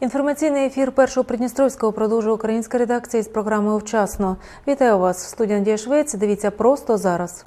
Інформаційний ефір першого Придністровського продовжує українська редакція із програмою Вчасно. Вітаю вас, студія Надія Швець. Дивіться просто зараз.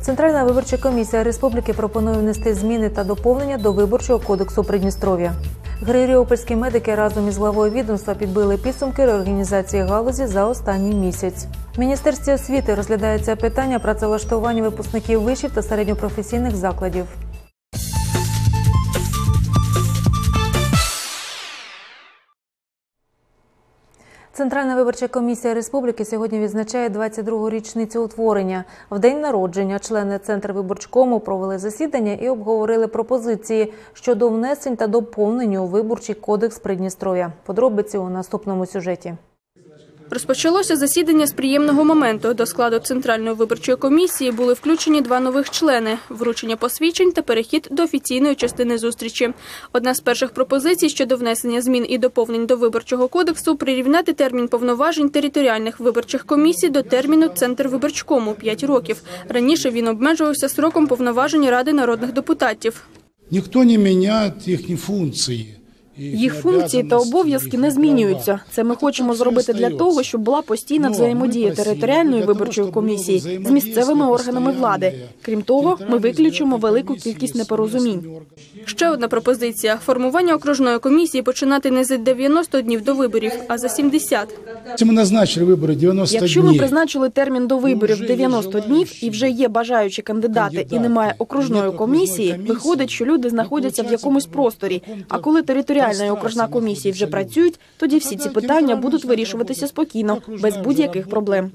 Центральна виборча комісія республіки пропонує внести зміни та доповнення до виборчого кодексу Придністров'я. Григоріопольські медики разом із главою відомства підбили підсумки реорганізації галузі за останній місяць. В міністерстві освіти розглядається питання працевлаштування випускників вишів та середньопрофесійних закладів. Центральна виборча комісія республіки сьогодні відзначає 22-гу річницю утворення. В день народження члени Центрвиборчкому провели засідання і обговорили пропозиції щодо внесень та доповнень у виборчий кодекс Придністров'я. Подробиці у наступному сюжеті. Розпочалося засідання з приємного моменту. До складу Центральної виборчої комісії були включені два нових члени – вручення посвідчень та перехід до офіційної частини зустрічі. Одна з перших пропозицій щодо внесення змін і доповнень до Виборчого кодексу – прирівняти термін повноважень територіальних виборчих комісій до терміну Центрвиборчкому – 5 років. Раніше він обмежувався сроком повноважень Ради народних депутатів. Ніхто не міняє їхні функції. Їх функції та обов'язки не змінюються. Це ми хочемо зробити для того, щоб була постійна взаємодія територіальної виборчої комісії з місцевими органами влади. Крім того, ми виключимо велику кількість непорозумінь. Ще одна пропозиція – формування окружної комісії починати не за 90 днів до виборів, а за 70. Ми назначили вибори 90 Якщо ми призначили термін до виборів 90 днів і вже є бажаючі кандидати, і немає окружної комісії, виходить, що люди знаходяться в якомусь просторі. А коли територіальна і окружна комісії вже працюють, тоді всі ці питання будуть вирішуватися спокійно, без будь-яких проблем.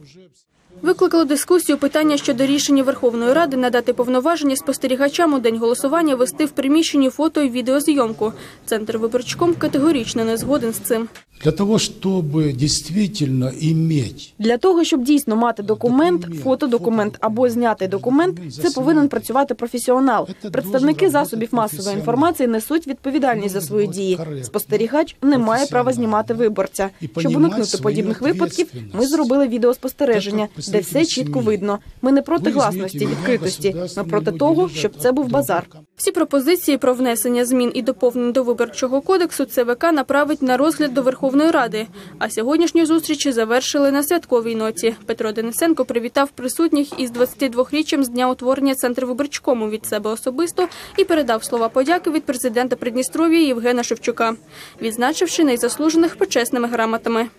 Викликало дискусію питання щодо рішення Верховної Ради надати повноваження спостерігачам у день голосування вести в приміщенні фото і відеозйомку. Центр виборчком категорично не згоден з цим. Для того, щоб дійсно иметь Для того, щоб дійсно мати документ, фотодокумент або знятий документ, це повинен працювати професіонал. Представники засобів масової інформації несуть відповідальність за свої дії. Спостерігач не має права знімати виборця. Щоб уникнути подібних випадків, ми зробили відеоспостереження, де все чітко видно. Ми не проти гласності, відкритості. Ми проти того, щоб це був базар. Всі пропозиції про внесення змін і доповнень до виборчого кодексу ЦВК направить на розгляд до Верховної Ради. А сьогоднішні зустрічі завершили на святковій ноті. Петро Денисенко привітав присутніх із 22-річчям з дня утворення Центру виборчкому від себе особисто і передав слова подяки від президента Придністров'я Євгена Шевчука, відзначивши найзаслужених почесними грамотами.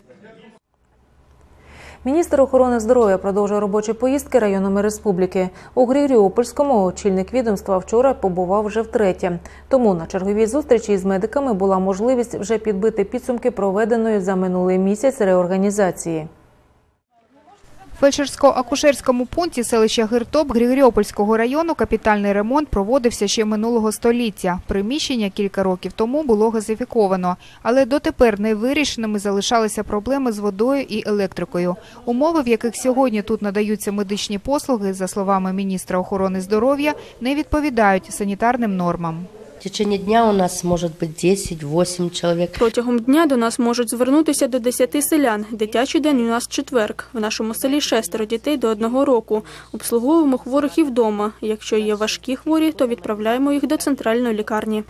Міністр охорони здоров'я продовжує робочі поїздки районами республіки. У Григоріопольському очільник відомства вчора побував вже втретє. Тому на черговій зустрічі із медиками була можливість вже підбити підсумки проведеної за минулий місяць реорганізації. Фельдшерсько-акушерському пункті селища Гиртоп Григоріопольського району капітальний ремонт проводився ще минулого століття. Приміщення кілька років тому було газифіковано, але дотепер невирішеними залишалися проблеми з водою і електрикою. Умови, в яких сьогодні тут надаються медичні послуги, за словами міністра охорони здоров'я, не відповідають санітарним нормам. В течение дня у нас може бути 10-8 чоловік. Протягом дня до нас можуть звернутися до 10 селян. Дитячий день у нас четверг. В нашому селі шестеро дітей до одного року. Обслуговуємо хворих і вдома. Якщо є важкі хворі, то відправляємо їх до центральної лікарні.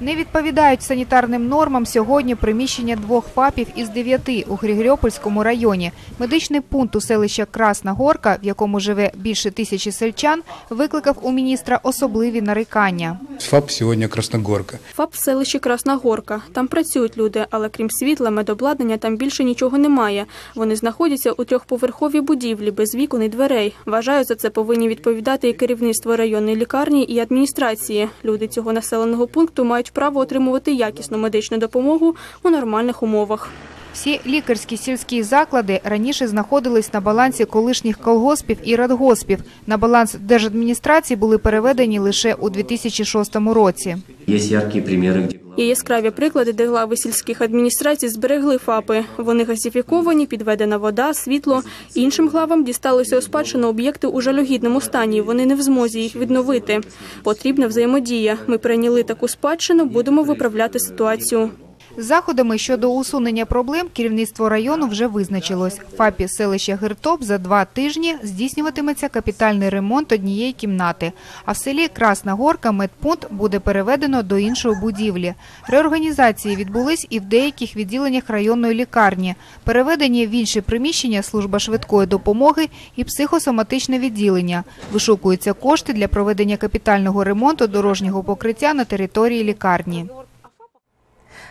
Не відповідають санітарним нормам сьогодні приміщення двох ФАПів із дев'яти у Григоріопольському районі. Медичний пункт у селища Красна Горка, в якому живе більше тисячі сельчан, викликав у міністра особливі нарікання. ФАП сьогодні Красногорка. ФАП в селищі Красна Горка. Там працюють люди, але крім світла, медобладнання там більше нічого немає. Вони знаходяться у трьохповерховій будівлі без вікон і дверей. Вважаю, за це повинні відповідати і керівництво районної лікарні, і адміністрації. Люди цього населеного пункту мають право отримувати якісну медичну допомогу у нормальних умовах. Всі лікарські сільські заклади раніше знаходились на балансі колишніх колгоспів і радгоспів. На баланс держадміністрації були переведені лише у 2006 році. Есть яркие примеры, где Є яскраві приклади, де глави сільських адміністрацій зберегли ФАПи. Вони газифіковані, підведена вода, світло. Іншим главам дісталися у спадщину об'єкти у жалюгідному стані. Вони не в змозі їх відновити. Потрібна взаємодія. Ми прийняли таку спадщину, будемо виправляти ситуацію. З заходами щодо усунення проблем керівництво району вже визначилось. ФАПі селища Гиртоп за два тижні здійснюватиметься капітальний ремонт однієї кімнати. А в селі Красна Горка медпункт буде переведено до іншої будівлі. Реорганізації відбулись і в деяких відділеннях районної лікарні. Переведені в інші приміщення служба швидкої допомоги і психосоматичне відділення. Вишукуються кошти для проведення капітального ремонту дорожнього покриття на території лікарні.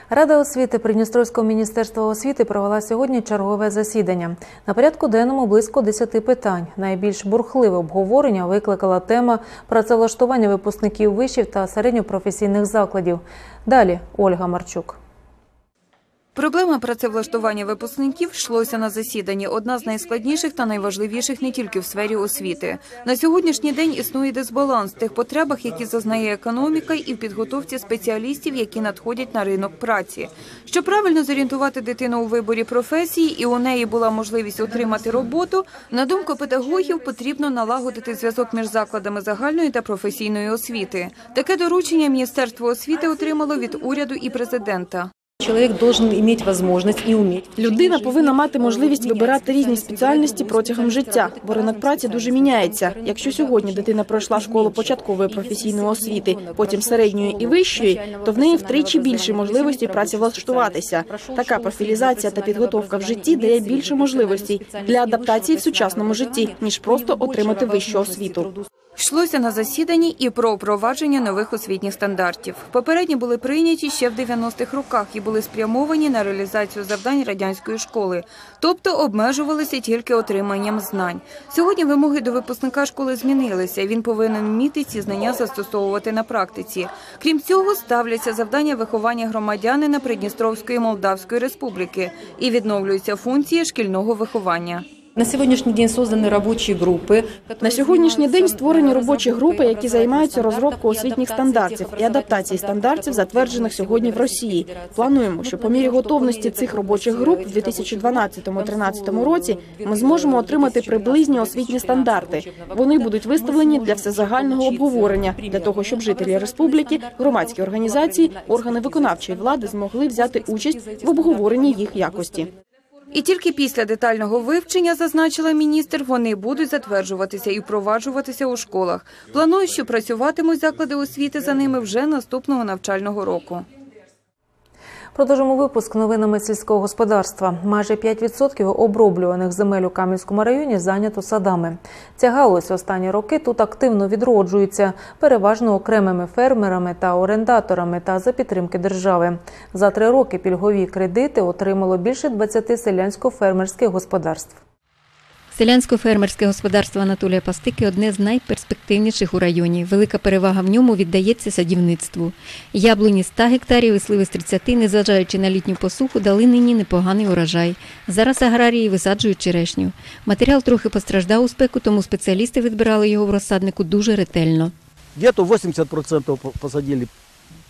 Рада освіти Придністровського міністерства освіти провела сьогодні чергове засідання. На порядку денному близько 10 питань. Найбільш бурхливе обговорення викликала тема працевлаштування випускників вишів та середньопрофесійних закладів. Далі Ольга Марчук. Проблема працевлаштування випускників йшлося на засіданні. Одна з найскладніших та найважливіших не тільки в сфері освіти. На сьогоднішній день існує дисбаланс в тих потребах, які зазнає економіка, і в підготовці спеціалістів, які надходять на ринок праці. Щоб правильно зорієнтувати дитину у виборі професії, і у неї була можливість отримати роботу. На думку педагогів, потрібно налагодити зв'язок між закладами загальної та професійної освіти. Таке доручення Міністерство освіти отримало від уряду і президента. Чоловік должен мати можливість і вміти. Людина повинна мати можливість вибирати різні спеціальності протягом життя, бо ринок праці дуже міняється. Якщо сьогодні дитина пройшла школу початкової професійної освіти, потім середньої і вищої, то в неї втричі більше можливостей працевлаштуватися. Така профілізація та підготовка в житті дає більше можливостей для адаптації в сучасному житті, ніж просто отримати вищу освіту. Йшлося на засіданні і про впровадження нових освітніх стандартів. Попередні були прийняті ще в 90-х роках і були спрямовані на реалізацію завдань радянської школи, тобто обмежувалися тільки отриманням знань. Сьогодні вимоги до випускника школи змінилися. Він повинен вміти ці знання застосовувати на практиці. Крім цього, ставляться завдання виховання громадянина Придністровської Молдавської Республіки і відновлюються функції шкільного виховання. На сьогоднішній день створені робочі групи. На сьогоднішній день створені робочі групи, які займаються розробкою освітніх стандартів і адаптації стандартів, затверджених сьогодні в Росії. Плануємо, що по мірі готовності цих робочих груп в 2012-2013 році ми зможемо отримати приблизні освітні стандарти. Вони будуть виставлені для всезагального обговорення для того, щоб жителі республіки, громадські організації, органи виконавчої влади змогли взяти участь в обговоренні їх якості. І тільки після детального вивчення, зазначила міністр, вони будуть затверджуватися і впроваджуватися у школах. Планують, що працюватимуть заклади освіти за ними вже наступного навчального року. Продовжимо випуск новинами сільського господарства. Майже 5% оброблюваних земель у Кам'янському районі зайнято садами. Ця галузь останні роки тут активно відроджується, переважно окремими фермерами та орендаторами та за підтримки держави. За три роки пільгові кредити отримало більше 20 селянсько-фермерських господарств. Селянсько-фермерське господарство Анатолія Пастики одне з найперспективніших у районі. Велика перевага в ньому віддається садівництву. Яблуні 100 гектарів і сливи з 30, незважаючи на літню посуху, дали нині непоганий урожай. Зараз аграрії висаджують черешню. Матеріал трохи постраждав у спеку, тому спеціалісти відбирали його в розсаднику дуже ретельно. Где-то 80% посадили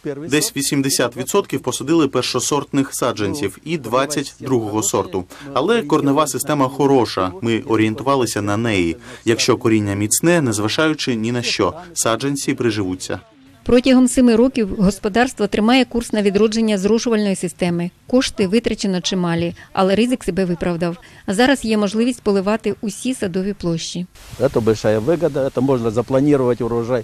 Десь 80% посадили першосортних саджанців і 20 другого сорту. Але корнева система хороша. Ми орієнтувалися на неї. Якщо коріння міцне, незважаючи ні на що, саджанці приживуться. Протягом семи років господарство тримає курс на відродження зрошувальної системи. Кошти витрачено чималі, але ризик себе виправдав. А зараз є можливість поливати усі садові площі. Це велика вигода, це можна запланувати урожай.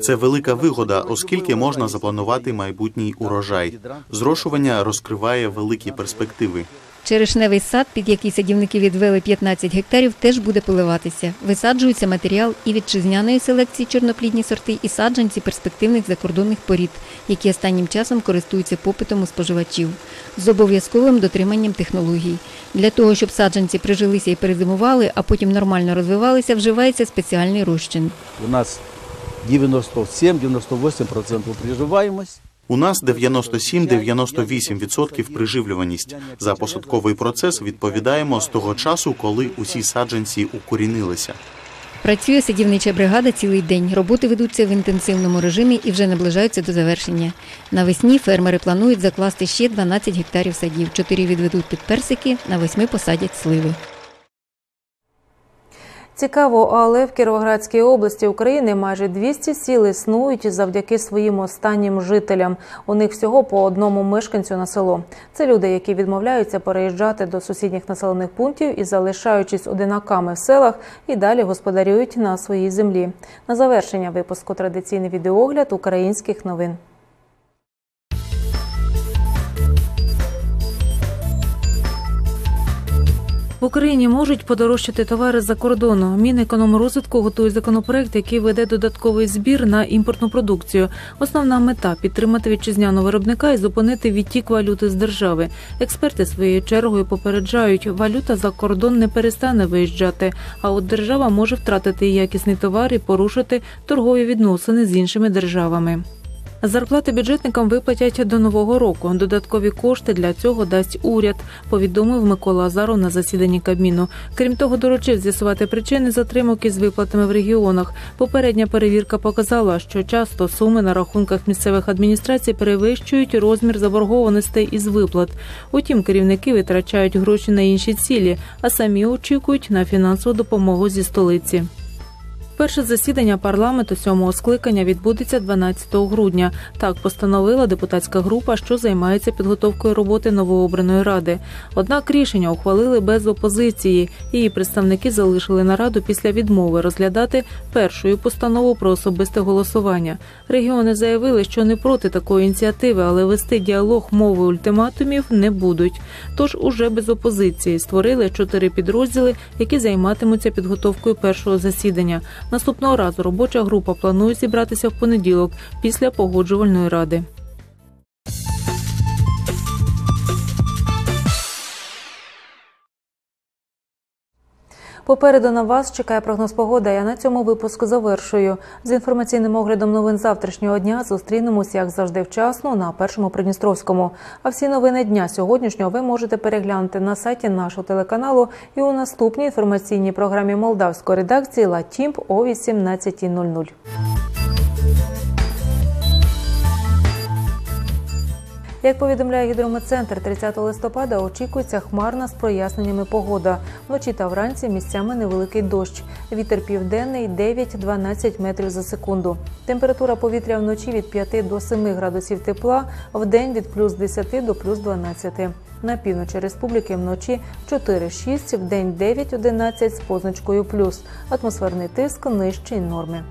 Це велика вигода, оскільки можна запланувати майбутній урожай. Зрошування розкриває великі перспективи. Черешневий сад, під який садівники відвели 15 гектарів, теж буде поливатися. Висаджується матеріал і вітчизняної селекції чорноплідні сорти, і саджанці перспективних закордонних порід, які останнім часом користуються попитом у споживачів, з обов'язковим дотриманням технологій. Для того, щоб саджанці прижилися і перезимували, а потім нормально розвивалися, вживається спеціальний розчин. У нас 97-98% приживаємость. У нас 97-98% приживлюваність. За посадковий процес відповідаємо з того часу, коли усі саджанці укорінилися. Працює садівнича бригада цілий день. Роботи ведуться в інтенсивному режимі і вже наближаються до завершення. Навесні фермери планують закласти ще 12 гектарів садів. Чотири відведуть під персики, на восьми посадять сливи. Цікаво, але в Кіровоградській області України майже 200 сіл існують завдяки своїм останнім жителям. У них всього по одному мешканцю на село. Це люди, які відмовляються переїжджати до сусідніх населених пунктів і залишаючись одинаками в селах, і далі господарюють на своїй землі. На завершення випуску традиційний відеогляд українських новин. В Україні можуть подорожчати товари з-за кордону. Мінекономрозвитку готує законопроект, який веде додатковий збір на імпортну продукцію. Основна мета підтримати вітчизняного виробника і зупинити відтік валюти з держави. Експерти своєю чергою попереджають, валюта за кордон не перестане виїжджати, а от держава може втратити якісний товар і порушити торгові відносини з іншими державами. Зарплати бюджетникам виплатять до нового року. Додаткові кошти для цього дасть уряд, повідомив Микола Азаров на засіданні Кабміну. Крім того, доручив з'ясувати причини затримок із виплатами в регіонах. Попередня перевірка показала, що часто суми на рахунках місцевих адміністрацій перевищують розмір заборгованостей із виплат. Утім, керівники витрачають гроші на інші цілі, а самі очікують на фінансову допомогу зі столиці. Перше засідання парламенту сьомого скликання відбудеться 12 грудня. Так постановила депутатська група, що займається підготовкою роботи новообраної ради. Однак рішення ухвалили без опозиції. Її представники залишили нараду після відмови розглядати першою постанову про особисте голосування. Регіони заявили, що не проти такої ініціативи, але вести діалог мовою ультиматумів не будуть. Тож уже без опозиції створили чотири підрозділи, які займатимуться підготовкою першого засідання. Наступного разу робоча група планує зібратися в понеділок після погоджувальної ради. Попереду на вас чекає прогноз погоди. Я на цьому випуску завершую. З інформаційним оглядом новин завтрашнього дня зустрінемось, як завжди, вчасно на першому Придністровському. А всі новини дня сьогоднішнього ви можете переглянути на сайті нашого телеканалу і у наступній інформаційній програмі молдавської редакції Латімп о 18.00. Як повідомляє гідрометцентр, 30 листопада очікується хмарна з проясненнями погода. Вночі та вранці місцями невеликий дощ. Вітер південний 9-12 метрів за секунду. Температура повітря вночі від 5 до 7 градусів тепла, в день від плюс 10 до плюс 12. На півночі республіки вночі 4-6, в день 9-11 з позначкою плюс. Атмосферний тиск нижчий норми.